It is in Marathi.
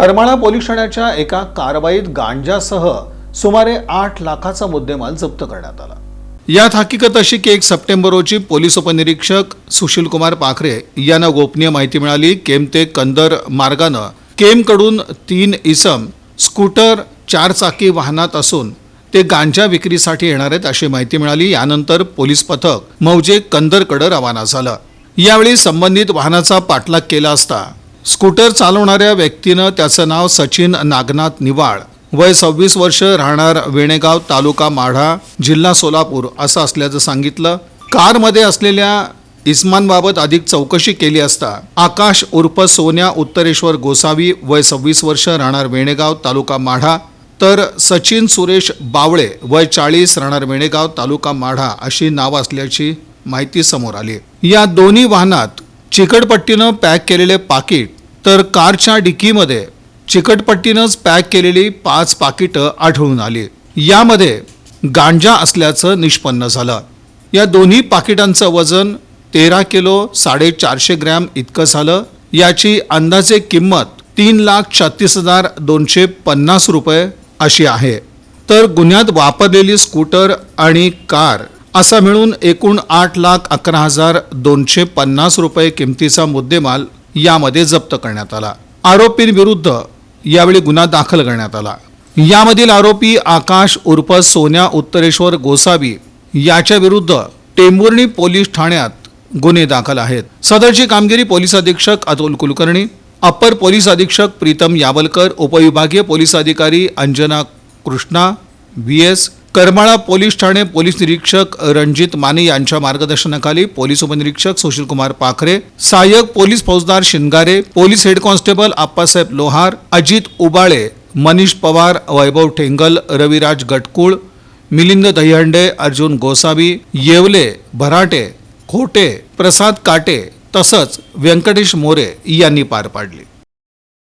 करमाळा पोलीस ठाण्याच्या एका कारवाईत गांजासह सुमारे आठ लाखाचा मुद्देमाल जप्त करण्यात आला. यात हकीकत अशी की एक सप्टेंबर रोजी पोलीस उपनिरीक्षक सुशीलकुमार पाखरे यांना गोपनीय माहिती मिळाली. केम ते कंदर मार्गानं केमकडून तीन इसम स्कूटर चारचाकी वाहनात असून ते गांजा विक्रीसाठी येणार आहेत अशी माहिती मिळाली. यानंतर पोलीस पथक मौजे कंदरकडे रवाना झालं. यावेळी संबंधित वाहनाचा पाठलाग केला असता स्कूटर चालवणाऱ्या व्यक्तीनं त्याचं नाव सचिन नागनाथ निवाळ वय सव्वीस वर्ष राहणार वेणेगाव तालुका माढा जिल्हा सोलापूर असं असल्याचं सांगितलं. कारमध्ये असलेल्या इस्मानबाबत अधिक चौकशी केली असता आकाश उर्फ सोन्या उत्तरेश्वर गोसावी वय सव्वीस वर्ष राहणार वेणेगाव तालुका माढा तर सचिन सुरेश बावळे वय चाळीस राहणार वेणेगाव तालुका माढा अशी नावं असल्याची माहिती समोर आली. या दोन्ही वाहनात चिकटपट्टीनं पॅक केलेले पाकिट तर कारच्या डिकीमध्ये चिकटपट्टीनंच पॅक केलेली पाच पाकिटं आढळून आली. यामध्ये गांजा असल्याचं निष्पन्न झालं. या दोन्ही पाकिटांचं वजन तेरा किलो साडेचारशे ग्रॅम इतकं झालं. याची अंदाजे किंमत तीन लाख छत्तीस हजार दोनशे पन्नास रुपये अशी आहे. तर गुन्ह्यात वापरलेली स्कूटर आणि कार असा मिळून एकूण आठ लाख अकरा हजार दोनशे पन्नास रुपये किमतीचा मुद्देमाल यामध्ये जप्त करण्यात आला. आरोपींविरुद्ध यावेळी गुन्हा दाखल करण्यात आला. यामधील आरोपी आकाश उर्फ सोन्या उत्तरेश्वर गोसावी याच्या विरुद्ध टेंभुर्णी पोलीस ठाण्यात गुन्हे दाखल आहेत. सदरची कामगिरी पोलीस अधीक्षक अतुल कुलकर्णी अप्पर पोलीस अधीक्षक प्रीतम यावलकर उपविभागीय पोलीस अधिकारी Anjana Krishna V S Karmala police Thane police निरीक्षक रणजित माने यांच्या मार्गदर्शनाखाली पोलीस उपनिरीक्षक सुशीलकुमार पाखरे सहाय्यक पोलीस फौजदार Shingare police head constable Appasaheb Lohar Ajit Ubale Manish Pawar Vaibhav Thengal Raviraj Gatkul Milind Dahihande Arjun Gosavi Yevle Bharate Khote Prasad Kate तसंच व्यंकटेश मोरे यांनी पार पाडली.